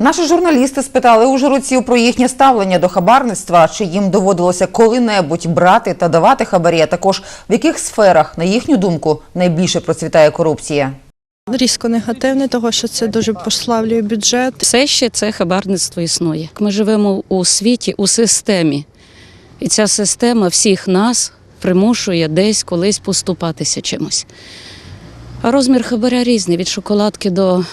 Наші журналісти спитали ужгородців про їхнє ставлення до хабарництва, чи їм доводилося коли-небудь брати та давати хабарі, а також в яких сферах, на їхню думку, найбільше процвітає корупція. Різко негативне, того що це дуже послаблює бюджет. Все ще це хабарництво існує. Ми живемо у світі, у системі. І ця система всіх нас примушує десь колись поступатися чимось. А розмір хабаря різний від шоколадки до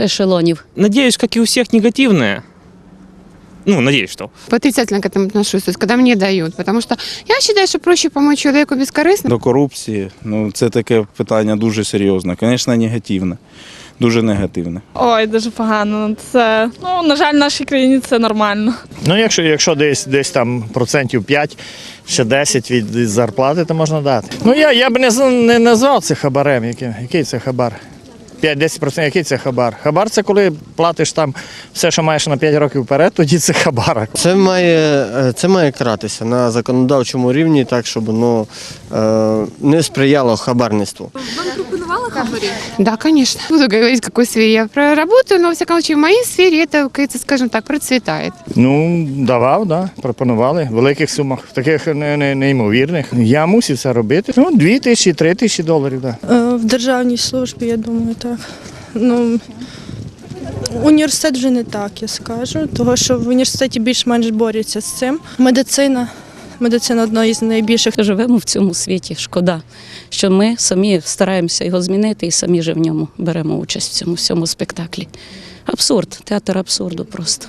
ешелонів. Надеюсь, как и у всех, негативное. Ну, надеюсь, что. Отрицательно к этому отношусь, то есть когда мне дают. Потому что я считаю, что проще помочь человеку бескорыстно. До корупції, ну це таке питання дуже серйозне. Звісно, негативне. Дуже негативне. Ой, дуже погано. Це ну на жаль, в нашій країні це нормально. Ну, якщо, якщо десь десь там процентів 5, ще 10 від, від зарплати, то можна дати. Ну я, я б не, не назвав це хабарем. Який, який це хабар? 5-10%, який це хабар? Хабар це коли платиш там все, що маєш на 5 років вперед, тоді це хабар. Це має, е, це має каратися на законодавчому рівні, так щоб воно е, не сприяло хабарництву. Да, конечно. Буду говорить, в какой сфере я проработаю, но, во всяком случае, в моей сфере это, как скажем так, процветает. Ну, давав, да, пропонували в великих сумах, таких не, не, неймовірних. Я мусив це робити. Ну, 2 тисячі, 3 тисячі доларів, да. В державній службі, я думаю, так. Ну, університет вже не так, я скажу, того що в університеті більш-менш борються з цим. Медицина. Медицина одна із найбільших. Живемо в цьому світі. Шкода, що ми самі стараємося його змінити і самі же в ньому беремо участь в цьому всьому спектаклі. Абсурд, театр абсурду просто.